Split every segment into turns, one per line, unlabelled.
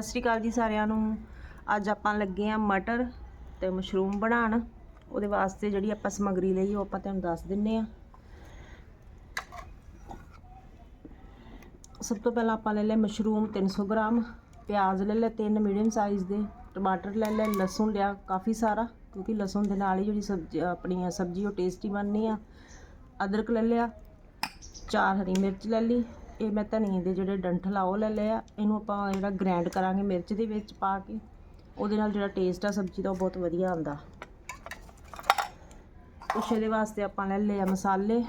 ਸਤਿ ਸ਼੍ਰੀ ਅਕਾਲ ਜੀ ਸਾਰਿਆਂ ਨੂੰ। ਅੱਜ ਆਪਾਂ ਲੱਗੇ ਆ ਮਟਰ ਤੇ ਮਸ਼ਰੂਮ ਬਣਾਉਣ। ਉਹਦੇ ਵਾਸਤੇ ਜਿਹੜੀ ਆਪਾਂ ਸਮੱਗਰੀ ਲਈ, ਉਹ ਆਪਾਂ ਤੁਹਾਨੂੰ ਦੱਸ ਦਿੰਨੇ ਆ ਸਭ ਤੋਂ ਪਹਿਲਾਂ ਆਪਾਂ ਲੈ ਲਿਆ ਮਸ਼ਰੂਮ 300 ਗ੍ਰਾਮ, ਪਿਆਜ਼ ਲੈ ਲਿਆ ਤਿੰਨ ਮੀਡੀਅਮ ਸਾਈਜ਼ ਦੇ, ਟਮਾਟਰ ਲੈ ਲਿਆ ਲਸਣ ਲਿਆ ਕਾਫੀ ਸਾਰਾ, ਕਿਉਂਕਿ ਲਸਣ ਦੇ ਨਾਲ ਹੀ ਜਿਹੜੀ ਸਬਜ਼ੀ, ਆਪਣੀ ਆ ਸਬਜ਼ੀ ਉਹ ਟੇਸਟੀ ਬਣਨੀ ਆ। ਅਦਰਕ ਲੈ ਲਿਆ, ਚਾਰ ਹਰੀ ਮਿਰਚ ਲੈ ਲਈ ਇਹ ਮੈਂ ਧਨੀਏ ਦੇ ਜਿਹੜੇ ਡੰਠਲ ਆ, ਉਹ ਲੈ ਲਿਆ ਇਹਨੂੰ ਆਪਾਂ ਜਿਹੜਾ ਗ੍ਰਾਈਂਡ ਕਰਾਂਗੇ ਮਿਰਚ ਦੇ ਵਿੱਚ ਪਾ ਕੇ, ਉਹਦੇ ਨਾਲ ਜਿਹੜਾ ਟੇਸਟ ਆ, ਸਬਜ਼ੀ ਦਾ ਉਹ ਬਹੁਤ ਵਧੀਆ ਆਉਂਦਾ। ਕੁਛ ਇਹਦੇ ਵਾਸਤੇ ਆਪਾਂ ਲੈ ਲਿਆ ਮਸਾਲੇ।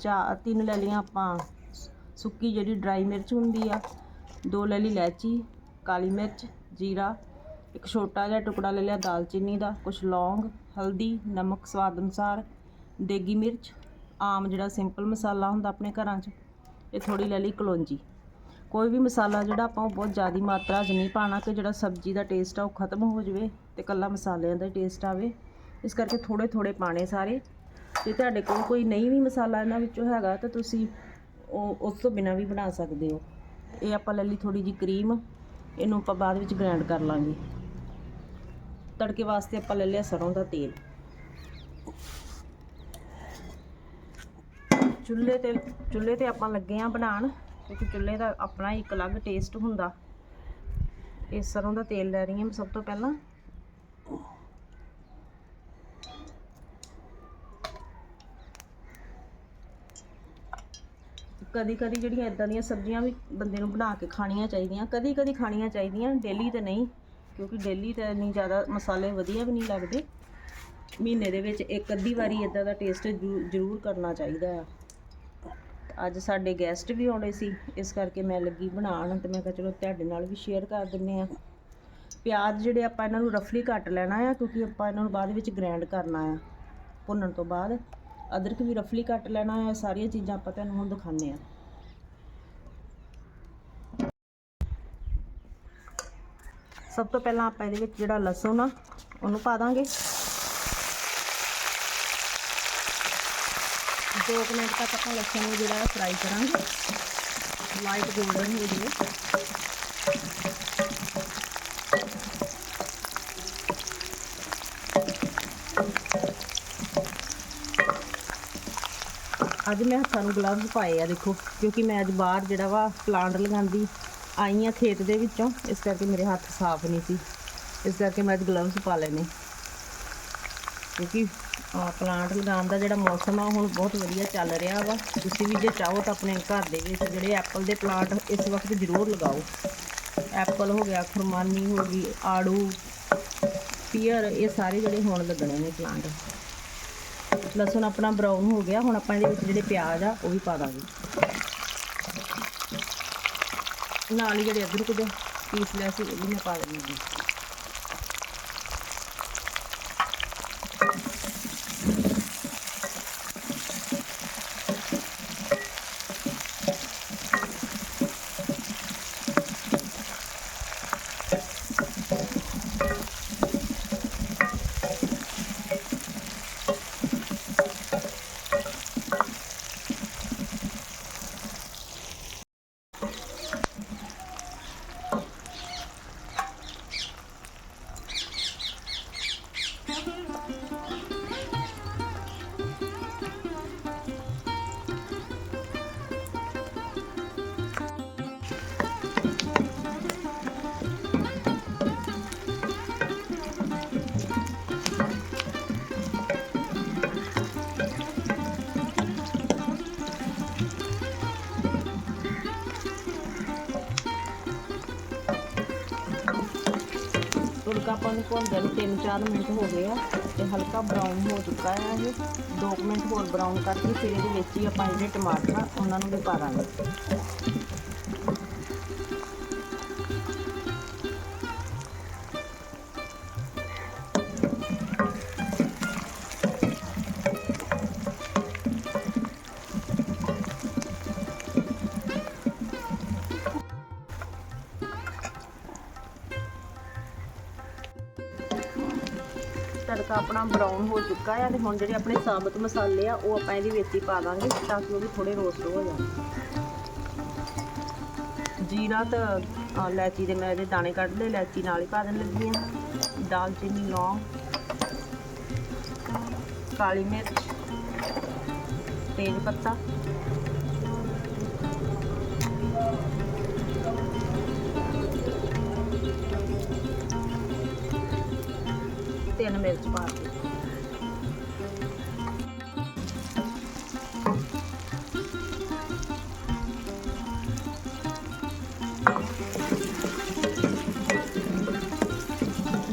ਚਾਰ ਤਿੰਨ ਲੈ ਲਈਆਂ ਆਪਾਂ। ਸੁੱਕੀ ਜਿਹੜੀ ਡਰਾਈ ਮਿਰਚ ਹੁੰਦੀ ਆ, ਦੋ ਲੈ ਲਈ ਇਲਾਇਚੀ, ਕਾਲੀ ਮਿਰਚ, ਜੀਰਾ, ਇੱਕ ਛੋਟਾ ਜਿਹਾ ਟੁਕੜਾ ਲੈ ਲਿਆ ਦਾਲਚੀਨੀ ਦਾ, ਕੁਛ ਲੌਂਗ, ਹਲਦੀ, ਨਮਕ ਸਵਾਦ ਅਨੁਸਾਰ, ਦੇਗੀ ਮਿਰਚ, ਆਮ ਜਿਹੜਾ ਸਿੰਪਲ ਮਸਾਲਾ ਹੁੰਦਾ ਆਪਣੇ ਘਰਾਂ 'ਚ। ਇਹ ਥੋੜੀ ਲੈ ਲਈ ਕਲੌਂਜੀ। ਕੋਈ ਵੀ ਮਸਾਲਾ ਜਿਹੜਾ ਆਪਾਂ ਉਹ ਬਹੁਤ ਜ਼ਿਆਦਾ ਮਾਤਰਾ 'ਚ ਨਹੀਂ ਪਾਣਾ ਕਿ ਜਿਹੜਾ ਸਬਜ਼ੀ ਦਾ ਟੇਸਟ ਆ ਉਹ ਖਤਮ ਹੋ ਜਾਵੇ ਤੇ ਕੱਲਾ ਮਸਾਲਿਆਂ ਦਾ ਟੇਸਟ ਆਵੇ। ਇਸ ਕਰਕੇ ਥੋੜੇ ਥੋੜੇ ਪਾਣੇ ਸਾਰੇ। ਜੇ ਤੁਹਾਡੇ ਕੋਲ ਕੋਈ ਨਹੀਂ ਵੀ ਮਸਾਲਾ ਇਹਨਾਂ ਵਿੱਚੋਂ ਹੈਗਾ ਤਾਂ ਤੁਸੀਂ ਉਹ, ਉਸ ਤੋਂ ਬਿਨਾ ਵੀ ਬਣਾ ਸਕਦੇ ਹੋ। ਇਹ ਆਪਾਂ ਲੈ ਲਈ ਥੋੜੀ ਜੀ ਕਰੀਮ। ਇਹਨੂੰ ਆਪਾਂ ਬਾਅਦ ਵਿੱਚ ਗ੍ਰਾਈਂਡ ਕਰ ਲਾਂਗੇ। ਤੜਕੇ ਵਾਸਤੇ ਆਪਾਂ ਲੈ ਲਿਆ ਸਰੋਂ ਦਾ ਤੇਲ। ਚੁੱਲ੍ਹੇ ਤੇ ਚੁੱਲ੍ਹੇ ਤੇ ਆਪਾਂ ਲੱਗੇ ਆ ਬਣਾਉਣ ਕਿਉਂਕਿ ਚੁੱਲ੍ਹੇ ਦਾ ਆਪਣਾ ਹੀ ਇੱਕ ਅਲੱਗ ਟੇਸਟ ਹੁੰਦਾ। ਇਹ ਸਰੋਂ ਦਾ ਤੇਲ ਲੈ ਰਹੀ ਹਾਂ ਮੈਂ ਸਭ ਤੋਂ ਪਹਿਲਾਂ। ਕਦੀ ਕਦੀ ਜਿਹੜੀਆਂ ਇਦਾਂ ਦੀਆਂ ਸਬਜ਼ੀਆਂ ਵੀ ਬੰਦੇ ਨੂੰ ਬਣਾ ਕੇ ਖਾਣੀਆਂ ਚਾਹੀਦੀਆਂ ਕਦੀ ਕਦੀ ਖਾਣੀਆਂ ਚਾਹੀਦੀਆਂ ਡੇਲੀ ਤੇ ਨਹੀਂ, ਕਿਉਂਕਿ ਡੇਲੀ ਤਾਂ ਇੰਨੀ ਜ਼ਿਆਦਾ ਮਸਾਲੇ ਵਧੀਆ ਵੀ ਨਹੀਂ ਲੱਗਦੇ। ਮਹੀਨੇ ਦੇ ਵਿੱਚ ਇੱਕ ਅੱਧੀ ਵਾਰੀ ਇਦਾਂ ਦਾ ਟੇਸਟ ਜ਼ਰੂਰ ਕਰਨਾ ਚਾਹੀਦਾ ਆ। ਅੱਜ ਸਾਡੇ ਗੈਸਟ ਵੀ ਆਉਣੇ ਸੀ, ਇਸ ਕਰਕੇ ਮੈਂ ਲੱਗੀ ਬਣਾਉਣ ਤੇ ਮੈਂ ਕਿਹਾ ਚਲੋ ਤੁਹਾਡੇ ਨਾਲ ਵੀ ਸ਼ੇਅਰ ਕਰ ਦਿੰਨੇ ਆ। ਪਿਆਜ਼ ਜਿਹੜੇ ਆਪਾਂ ਇਹਨਾਂ ਨੂੰ ਰਫਲੀ ਕੱਟ ਲੈਣਾ ਆ, ਕਿਉਂਕਿ ਆਪਾਂ ਇਹਨਾਂ ਨੂੰ ਬਾਅਦ ਵਿੱਚ ਗ੍ਰਾਈਂਡ ਕਰਨਾ ਆ। ਭੁੰਨਣ ਤੋਂ ਬਾਅਦ ਅਦਰਕ ਵੀ ਰਫਲੀ ਕੱਟ ਲੈਣਾ ਆ, ਸਾਰੀਆਂ ਚੀਜ਼ਾਂ ਆਪਾਂ ਤੁਹਾਨੂੰ ਹੁਣ ਦਿਖਾਉਂਦੇ ਆ। ਸਭ ਤੋਂ ਪਹਿਲਾਂ ਆਪਾਂ ਇਹਦੇ ਵਿੱਚ ਜਿਹੜਾ ਲਸਣ ਆ, ਉਹਨੂੰ ਪਾ ਦਾਂਗੇ। ਦੋ ਕੁ ਮਿੰਟ ਤੱਕ ਆਪਾਂ ਲਸਣ ਨੂੰ ਜਿਹੜਾ ਫਰਾਈ ਕਰਾਂਗੇ। ਲਾਈਟ ਗੋਲਡਨ ਹੋ ਜਾਵੇ। ਅੱਜ ਮੈਂ ਹੱਥਾਂ ਨੂੰ ਗਲਵਜ਼ ਪਾਏ ਆ ਦੇਖੋ, ਕਿਉਂਕਿ ਮੈਂ ਅੱਜ ਬਾਹਰ ਜਿਹੜਾ ਵਾ ਪਲਾਂਟ ਲਗਾਉਂਦੀ ਆਈ ਆ ਖੇਤ ਦੇ ਵਿੱਚੋਂ, ਇਸ ਕਰਕੇ ਮੇਰੇ ਹੱਥ ਸਾਫ਼ ਨਹੀਂ ਸੀ। ਇਸ ਕਰਕੇ ਮੈਂ ਅੱਜ ਗਲਵਜ਼ ਪਾ ਲੈਨੇ ਕਿਉਂਕਿ ਪਲਾਂਟ ਲਗਾਉਣ ਦਾ ਜਿਹੜਾ ਮੌਸਮ ਆ, ਹੁਣ ਬਹੁਤ ਵਧੀਆ ਚੱਲ ਰਿਹਾ ਵਾ। ਤੁਸੀਂ ਵੀ ਜੇ ਚਾਹੋ ਤਾਂ ਆਪਣੇ ਘਰ ਦੇ ਵਿੱਚ ਜਿਹੜੇ ਐਪਲ ਦੇ ਪਲਾਂਟ ਇਸ ਵਕਤ ਜ਼ਰੂਰ ਲਗਾਓ। ਐਪਲ ਹੋ ਗਿਆ, ਖੁਰਮਾਨੀ ਹੋ ਗਈ, ਆੜੂ ਪੀਅਰ ਇਹ ਸਾਰੇ ਜਿਹੜੇ ਹੁਣ ਲੱਗਣੇ ਨੇ ਪਲਾਂਟ ਲਸਣ ਆਪਣਾ ਬਰਾਊਨ ਹੋ ਗਿਆ, ਹੁਣ ਆਪਾਂ ਇਹਦੇ ਵਿੱਚ ਜਿਹੜੇ ਪਿਆਜ਼ ਆ, ਉਹ ਵੀ ਪਾ ਦਾਂਗੇ। ਨਾਲ ਹੀ ਜਿਹੜੇ ਅਦਰਕ ਦੇ ਪੀਸ ਲਿਆ ਸੀ, ਉਹ ਵੀ ਮੈਂ ਪਾ ਦਿੰਦੀ ਹਾਂ। ਆਪਾਂ ਨੂੰ ਭੁੰਨਦੇ ਨੂੰ 3-4 ਮਿੰਟ ਹੋ ਗਏ ਆ ਤੇ ਹਲਕਾ ਬਰਾਊਨ ਹੋ ਚੁੱਕਾ ਹੈ ਇਹ। 2 ਮਿੰਟ ਹੋਰ ਬਰਾਊਨ ਕਰਕੇ ਫਿਰ ਇਹਦੇ ਵਿੱਚ ਹੀ ਆਪਾਂ ਜਿਹੜੇ ਟਮਾਟਰ ਆ, ਉਹਨਾਂ ਨੂੰ ਵੀ ਪਾ ਦਾਂਗੇ। ਬਰਾਊਨ ਹੋ ਚੁੱਕਾ ਹੈ ਤੇ ਹੁਣ ਜਿਹੜੇ ਆਪਣੇ ਸਾਬਤ ਮਸਾਲੇ ਆ ਉਹ ਆਪਾਂ ਇਹਦੇ ਵਿੱਚ ਹੀ ਪਾ ਦਾਂਗੇ ਤਾਂ ਕਿ ਉਹ ਵੀ ਥੋੜੇ ਰੋਸਟ ਹੋ ਜਾਣ। ਜੀਰਾ ਤੇ ਅ, ਦੇ ਮੈਂ ਇਹਦੇ ਦਾਣੇ ਕੱਢ ਲਏ ਇਲਾਇਚੀ ਨਾਲ ਹੀ ਪਾ ਦੇਣ ਲੱਗੀ ਆ। ਦਾਲਚੀਨੀ ਲੌਂਗ ਕਾਲੀ ਮਿਰਚ ਤੇਜ ਪੱਤਾ। ਤਿੰਨ ਮਿਰਚ ਪਾ ਦਿੱਤੀ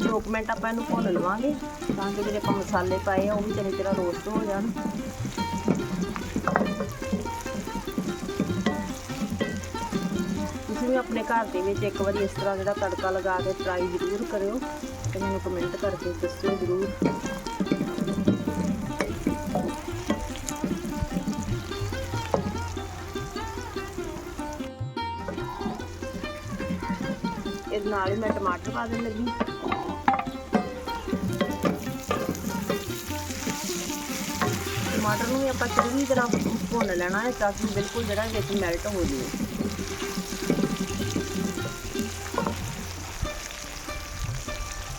ਦੋ ਕੁ ਮਿੰਟ ਆਪਾਂ ਇਹਨੂੰ ਭੁੰਨ ਲਵਾਂਗੇ ਤਾਂ ਕਿ ਜਿਹੜੇ ਆਪਾਂ ਮਸਾਲੇ ਪਾਏ ਆ, ਉਹ ਵੀ ਚੰਗੀ ਤਰ੍ਹਾਂ ਰੋਸਟ ਹੋ ਜਾਣ। ਵੀ ਆਪਣੇ ਘਰ ਦੇ ਵਿੱਚ ਇੱਕ ਵਾਰੀ ਇਸ ਤਰ੍ਹਾਂ ਜਿਹੜਾ ਤੜਕਾ ਲਗਾ ਕੇ ਟਰਾਈ ਜ਼ਰੂਰ ਕਰਿਓ ਤੇ ਮੈਨੂੰ ਕਮੈਂਟ ਕਰਕੇ ਦੱਸਿਓ ਜ਼ਰੂਰ। ਇਹਦੇ ਨਾਲ ਹੀ ਮੈਂ ਟਮਾਟਰ ਪਾ ਦੇਣ ਲੱਗੀ। ਟਮਾਟਰ ਨੂੰ ਵੀ ਆਪਾਂ ਚੰਗੀ ਤਰ੍ਹਾਂ ਭੁੰਨ ਲੈਣਾ ਹੈ ਤਾਂ ਕਿ ਬਿਲਕੁਲ ਜਿਹੜਾ ਵਿੱਚ ਮੈਲਟ ਹੋ ਜਾਵੇ।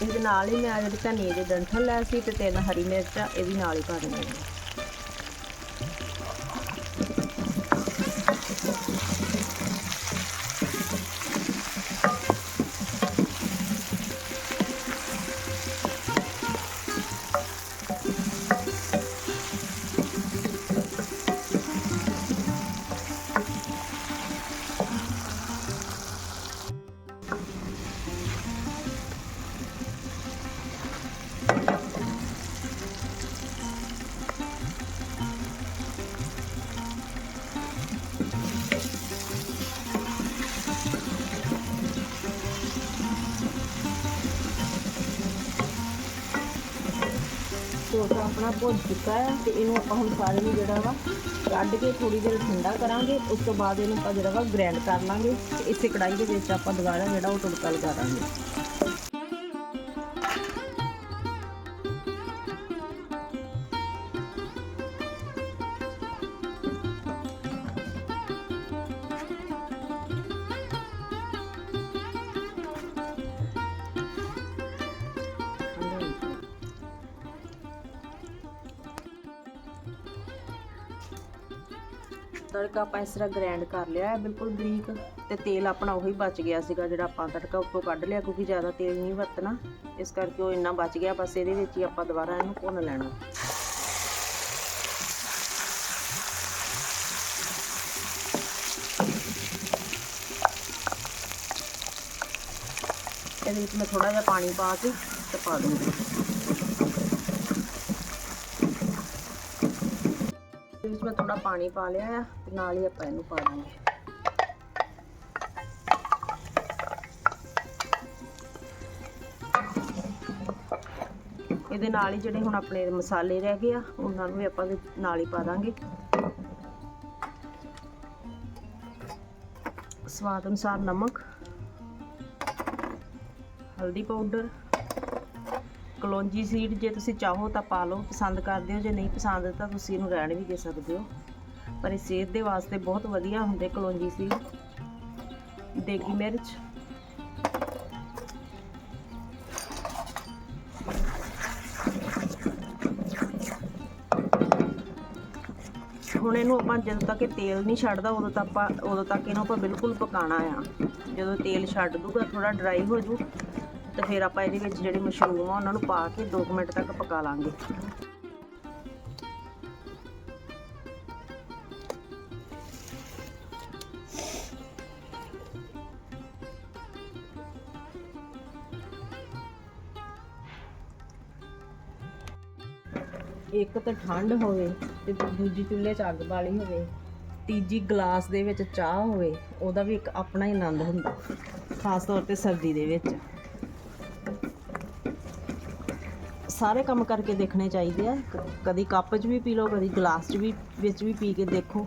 ਇਹਦੇ ਨਾਲ ਹੀ ਮੈਂ ਜਿਹੜੀ ਧਨੀਏ ਦੇ ਡੰਠਲ ਲੈ ਸੀ ਤੇ ਤਿੰਨ ਹਰੀ ਮਿਰਚਾਂ, ਇਹ ਵੀ ਨਾਲ ਹੀ ਪਾ ਦੇਣੀਆਂ ਨੇ ਸੋਸ ਆਪਣਾ ਭੁੱਜ ਚੁੱਕਾ ਹੈ ਤੇ ਇਹਨੂੰ ਆਪਾਂ ਹੁਣ ਸਾਰੇ ਨੂੰ ਜਿਹੜਾ ਵਾ ਕੱਢ ਕੇ ਥੋੜੀ ਦੇਰ ਠੰਡਾ ਕਰਾਂਗੇ, ਉਸ ਤੋਂ ਬਾਅਦ ਇਹਨੂੰ ਆਪਾਂ ਜਿਹੜਾ ਵਾ ਗ੍ਰੈਂਡ ਕਰ ਲਾਂਗੇ ਤੇ ਇਸੇ ਕੜਾਈ ਦੇ ਵਿੱਚ ਆਪਾਂ ਦੁਬਾਰਾ ਜਿਹੜਾ ਉਹ ਤੜਕਾ ਲਗਾ ਦਾਂਗੇ। ਤੜਕਾ ਆਪਾਂ ਇਸ ਤਰ੍ਹਾਂ ਗ੍ਰਾਈਂਡ ਕਰ ਲਿਆ ਹੈ ਬਿਲਕੁਲ ਬਰੀਕ ਤੇ ਤੇਲ ਆਪਣਾ ਉਹੀ ਬਚ ਗਿਆ ਸੀਗਾ ਜਿਹੜਾ ਆਪਾਂ ਤੜਕਾ ਉੱਤੋਂ ਕੱਢ ਲਿਆ, ਕਿਉਂਕਿ ਜ਼ਿਆਦਾ ਤੇਲ ਨਹੀਂ ਵਰਤਣਾ। ਇਸ ਕਰਕੇ ਉਹ ਇੰਨਾ ਬਚ ਗਿਆ, ਬਸ ਇਹਦੇ ਵਿੱਚ ਹੀ ਆਪਾਂ ਦੁਬਾਰਾ ਇਹਨੂੰ ਭੁੰਨ ਲੈਣਾ। ਇਹਦੇ ਵਿੱਚ ਮੈਂ ਥੋੜਾ ਜਿਹਾ ਪਾਣੀ ਪਾ ਕੇ ਤੇ ਪਾ ਦੂੰਗੀ। ਵਿੱਚ ਮੈਂ ਥੋੜਾ ਪਾਣੀ ਪਾ ਲਿਆ ਆ ਤੇ ਨਾਲ ਹੀ ਆਪਾਂ ਇਹਨੂੰ ਪਾ ਦਾਂਗੇ ਇਹਦੇ ਨਾਲ ਹੀ ਜਿਹੜੇ ਹੁਣ ਆਪਣੇ ਮਸਾਲੇ ਰਹਿ ਗਏ ਆ, ਉਹਨਾਂ ਨੂੰ ਵੀ ਆਪਾਂ ਨਾਲ ਹੀ ਪਾ ਦਾਂਗੇ। ਸਵਾਦ ਅਨੁਸਾਰ ਨਮਕ, ਹਲਦੀ ਪਾਊਡਰ ਕਲੋਂਜੀ ਸੀਡ ਜੇ ਤੁਸੀਂ ਚਾਹੋ ਤਾਂ ਪਾ ਲਓ, ਪਸੰਦ ਕਰਦੇ ਹੋ, ਜੇ ਨਹੀਂ ਪਸੰਦ ਤਾਂ ਤੁਸੀਂ ਇਹਨੂੰ ਰਹਿਣ ਵੀ ਦੇ ਸਕਦੇ ਹੋ। ਪਰ ਇਹ ਸਿਹਤ ਦੇ ਵਾਸਤੇ ਬਹੁਤ ਵਧੀਆ ਹੁੰਦੇ ਕਲੋਂਜੀ ਸੀਡ। ਦੇਗੀ ਮਿਰਚ। ਹੁਣ ਇਹਨੂੰ ਆਪਾਂ ਜਦੋਂ ਤੱਕ ਇਹ ਤੇਲ ਨਹੀਂ ਛੱਡਦਾ, ਉਦੋਂ ਤੱਕ ਆਪਾਂ ਉਦੋਂ ਤੱਕ ਇਹਨੂੰ ਆਪਾਂ ਬਿਲਕੁਲ ਪਕਾਉਣਾ ਆ। ਜਦੋਂ ਤੇਲ ਛੱਡ ਦੂਗਾ ਥੋੜਾ ਡਰਾਈ ਹੋ ਜੂ। ਤੇ ਫਿਰ ਆਪਾਂ ਇਹਦੇ ਵਿੱਚ ਜਿਹੜੇ ਮਸ਼ਰੂਮ ਆ, ਉਹਨਾਂ ਨੂੰ ਪਾ ਕੇ 2 ਮਿੰਟ ਤੱਕ ਪਕਾ ਲਾਂਗੇ। ਇੱਕ ਤਾਂ ਠੰਡ ਹੋਵੇ ਤੇ ਦੂਜੀ ਚੁੱਲ੍ਹੇ 'ਚ ਅੱਗ ਬਾਲੀ ਹੋਵੇ, ਤੀਜੀ ਗਲਾਸ ਦੇ ਵਿੱਚ ਚਾਹ ਹੋਵੇ, ਉਹਦਾ ਵੀ ਇੱਕ ਆਪਣਾ ਹੀ ਆਨੰਦ ਹੁੰਦਾ, ਖਾਸ ਤੌਰ ਤੇ ਸਰਦੀ ਦੇ ਵਿੱਚ। ਸਾਰੇ ਕੰਮ ਕਰਕੇ ਦੇਖਣੇ ਚਾਹੀਦੇ ਆ। ਕਦੀ ਕੱਪ 'ਚ ਵੀ ਪੀ ਲਓ, ਕਦੀ ਗਲਾਸ 'ਚ ਵੀ, ਵਿੱਚ ਵੀ ਪੀ ਕੇ ਦੇਖੋ।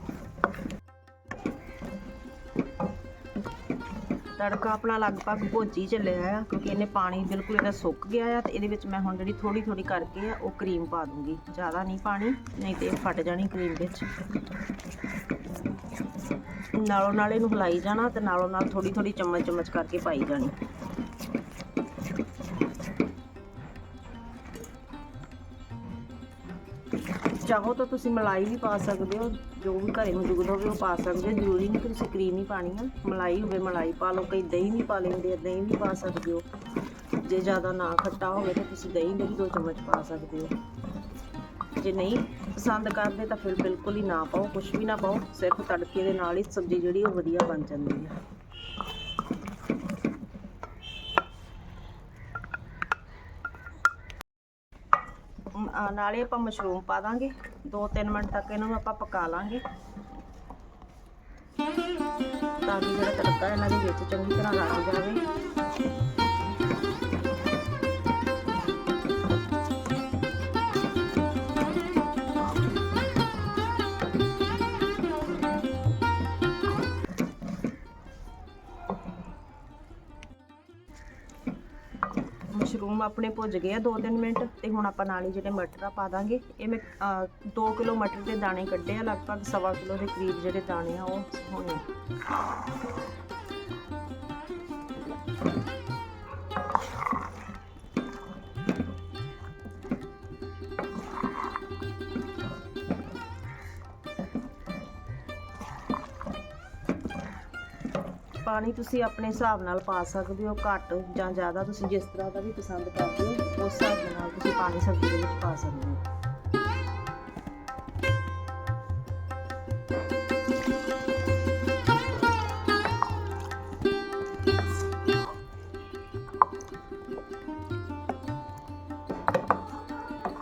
ਤੜਕਾ ਆਪਣਾ ਲਗਭਗ ਭੋਜੀ ਚੱਲਿਆ ਆ, ਕਿਉਂਕਿ ਇਹਨੇ ਪਾਣੀ ਬਿਲਕੁਲ ਇਹਦਾ ਸੁੱਕ ਗਿਆ ਆ ਤੇ ਇਹਦੇ ਵਿੱਚ ਮੈਂ ਹੁਣ ਜਿਹੜੀ ਥੋੜੀ ਥੋੜੀ ਕਰਕੇ ਆ, ਉਹ ਕਰੀਮ ਪਾ ਦੂੰਗੀ। ਜ਼ਿਆਦਾ ਨਹੀਂ ਪਾਣੀ, ਨਹੀਂ ਤੇ ਫਟ ਜਾਣੀ ਕਰੀਮ ਵਿੱਚ। ਨਾਲੋਂ ਨਾਲ ਇਹਨੂੰ ਹਿਲਾਈ ਜਾਣਾ ਤੇ ਨਾਲੋਂ ਨਾਲ ਥੋੜੀ ਥੋੜੀ ਚਮਚ ਚਮਚ ਕਰਕੇ ਪਾਈ ਜਾਣੀ। ਚਾਹੋ ਤਾਂ ਤੁਸੀਂ ਮਲਾਈ ਵੀ ਪਾ ਸਕਦੇ ਹੋ, ਜੋ ਵੀ ਘਰੇ ਮੌਜੂਦ ਹੋਵੇ ਉਹ ਪਾ ਸਕਦੇ ਹੋ। ਜ਼ਰੂਰੀ ਨਹੀਂ ਕਿ ਤੁਸੀਂ ਕਰੀਮ ਹੀ ਪਾਣੀ ਆ। ਮਲਾਈ ਹੋਵੇ, ਮਲਾਈ ਪਾ ਲਓ, ਕਈ ਦਹੀਂ ਵੀ ਪਾ ਲੈਂਦੇ ਆ, ਦਹੀਂ ਵੀ ਪਾ ਸਕਦੇ ਹੋ। ਜੇ ਜ਼ਿਆਦਾ ਨਾ ਖੱਟਾ ਹੋਵੇ ਤਾਂ ਤੁਸੀਂ ਦਹੀਂ ਦੇ ਵੀ ਦੋ ਚਮਚ ਪਾ ਸਕਦੇ ਹੋ। ਜੇ ਨਹੀਂ ਪਸੰਦ ਕਰਦੇ ਤਾਂ ਫਿਰ ਬਿਲਕੁਲ ਹੀ ਨਾ ਪਾਓ ਕੁਝ ਵੀ ਨਾ ਪਾਓ, ਸਿਰਫ ਤੜਕੇ ਦੇ ਨਾਲ ਹੀ ਸਬਜ਼ੀ ਜਿਹੜੀ ਉਹ ਵਧੀਆ ਬਣ ਜਾਂਦੀ ਹੈ। ਆ, ਨਾਲੇ ਆਪਾਂ ਮਸ਼ਰੂਮ ਪਾ ਦਾਂਗੇ। 2-3 ਮਿੰਟ ਤੱਕ ਇਹਨਾਂ ਨੂੰ ਆਪਾਂ ਪਕਾ ਲਾਂਗੇ। ਤਾਂ ਕਿ ਜਿਹੜਾ ਤੜਕਾ ਇਹਨਾਂ ਦੇ ਵਿੱਚ ਚੰਗੀ ਤਰ੍ਹਾਂ ਰਲ ਜਾਵੇ। ਆਪਣੇ ਭੁੱਜ ਗਏ ਆ 2-3 ਮਿੰਟ ਤੇ ਹੁਣ ਆਪਾਂ ਨਾਲ ਹੀ ਜਿਹੜੇ ਮਟਰ ਆ ਪਾ ਦਾਂਗੇ। ਇਹ ਮੈਂ 2 ਕਿਲੋ ਮਟਰ ਦੇ ਦਾਣੇ ਕੱਢੇ ਆ, ਲਗਭਗ ਸਵਾ ਕਿਲੋ ਦੇ ਕਰੀਬ ਜਿਹੜੇ ਦਾਣੇ ਆ ਉਹ ਹੋਣੇ ਪਾਣੀ ਤੁਸੀਂ ਆਪਣੇ ਹਿਸਾਬ ਨਾਲ ਪਾ ਸਕਦੇ ਹੋ ਘੱਟ ਜਾਂ ਜ਼ਿਆਦਾ। ਤੁਸੀਂ ਜਿਸ ਤਰ੍ਹਾਂ ਦਾ ਵੀ ਪਸੰਦ ਕਰਦੇ ਹੋ, ਉਸ ਹਿਸਾਬ ਦੇ ਨਾਲ ਤੁਸੀਂ ਪਾਣੀ ਸਬਜ਼ੀ ਦੇ ਵਿੱਚ ਪਾ ਸਕਦੇ ਹੋ।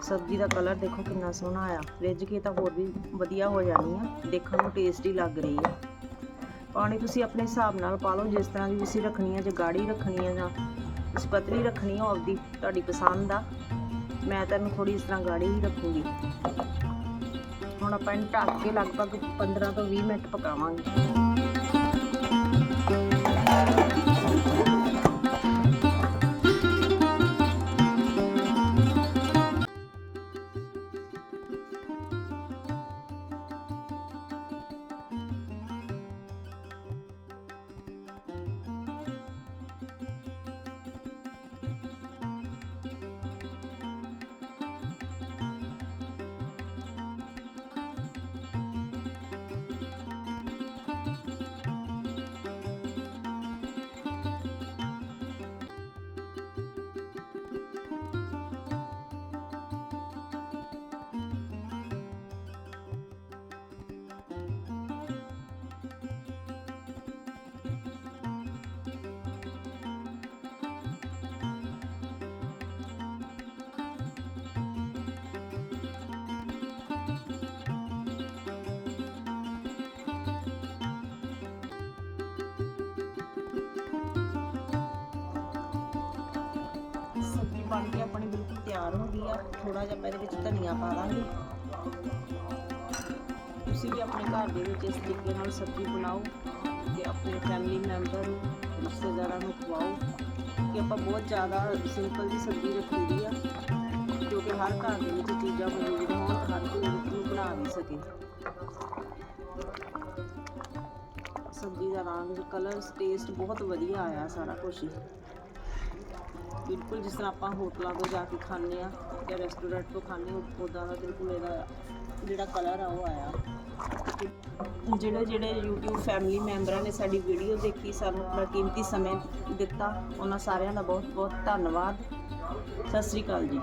ਸਬਜ਼ੀ ਦਾ ਕਲਰ ਦੇਖੋ ਕਿੰਨਾ ਸੋਹਣਾ ਆਇਆ। ਰਿੱਝ ਕੇ ਤਾਂ ਹੋਰ ਵੀ ਵਧੀਆ ਹੋ ਜਾਣੀ ਆ। ਦੇਖਣ ਨੂੰ ਟੇਸਟੀ ਲੱਗ ਰਹੀ ਆ। ਪਾਣੀ ਤੁਸੀਂ ਆਪਣੇ ਹਿਸਾਬ ਨਾਲ ਪਾ ਲਓ, ਜਿਸ ਤਰ੍ਹਾਂ ਦੀ ਤੁਸੀਂ ਰੱਖਣੀ ਹੈ ਜੇ ਗਾੜੀ ਰੱਖਣੀ ਹੈ ਜਾਂ ਤੁਸੀਂ ਪਤਲੀ ਰੱਖਣੀ ਹੈ ਆਪਦੀ ਤੁਹਾਡੀ ਪਸੰਦ ਆ। ਮੈਂ ਤਾਂ ਇਹਨੂੰ ਥੋੜੀ ਇਸ ਤਰ੍ਹਾਂ ਗਾੜੀ ਹੀ ਰੱਖੂੰਗੀ। ਹੁਣ ਆਪਾਂ ਇਹਨੂੰ ਢੱਕ ਕੇ ਲਗਭਗ 15 ਤੋਂ 20 ਮਿੰਟ ਪਕਾਵਾਂਗੇ। ਬਣ ਕੇ ਆਪਣੀ ਬਿਲਕੁਲ ਤਿਆਰ ਹੋ ਗਈ ਆ। ਥੋੜਾ ਜਿਹਾ ਆਪਾਂ ਇਹਦੇ ਵਿੱਚ ਧਨੀਆ ਪਾ ਦਾਂਗੇ। ਤੁਸੀਂ ਵੀ ਆਪਣੇ ਘਰ ਦੇ ਵਿੱਚ ਇਸ ਤਰੀਕੇ ਨਾਲ ਸਬਜ਼ੀ ਬਣਾਓ ਤੇ ਆਪਣੇ ਫੈਮਿਲੀ ਮੈਂਬਰ ਨੂੰ, ਰਿਸ਼ਤੇਦਾਰਾਂ ਨੂੰ ਖਵਾਓ ਕਿ ਆਪਾਂ ਬਹੁਤ ਜ਼ਿਆਦਾ ਸਿੰਪਲ ਜੀ ਸਬਜ਼ੀ ਰੱਖੀ ਦੀ ਆ ਕਿਉਂਕਿ ਹਰ ਘਰ ਦੇ ਵਿੱਚ ਚੀਜ਼ਾਂ ਮੌਜੂਦ ਹੋਣ ਤਾਂ ਹਰ ਕੋਈ ਉਹਨੂੰ ਬਣਾ ਵੀ ਸਕੇ। ਸਬਜ਼ੀ ਦਾ ਰੰਗ ਕਲਰ ਟੇਸਟ ਬਹੁਤ ਵਧੀਆ ਆਇਆ ਸਾਰਾ ਕੁਝ ਹੀ ਬਿਲਕੁਲ ਜਿਸ ਤਰ੍ਹਾਂ ਆਪਾਂ ਹੋਟਲਾਂ ਤੋਂ ਜਾ ਕੇ ਖਾਂਦੇ ਆ ਜਾਂ ਰੈਸਟੋਰੈਂਟ ਤੋਂ ਖਾਂਦੇ ਹਾਂ ਉੱਦਾਂ ਦਾ ਬਿਲਕੁਲ ਇਹਦਾ ਜਿਹੜਾ ਕਲਰ ਆ, ਉਹ ਆਇਆ। ਜਿਹੜੇ ਜਿਹੜੇ YouTube ਫੈਮਿਲੀ ਮੈਂਬਰਾਂ ਨੇ ਸਾਡੀ ਵੀਡੀਓ ਦੇਖੀ, ਸਾਨੂੰ ਆਪਣਾ ਕੀਮਤੀ ਸਮੇਂ ਦਿੱਤਾ, ਉਹਨਾਂ ਸਾਰਿਆਂ ਦਾ ਬਹੁਤ ਬਹੁਤ ਧੰਨਵਾਦ। ਸਤਿ ਸ੍ਰੀ ਅਕਾਲ ਜੀ।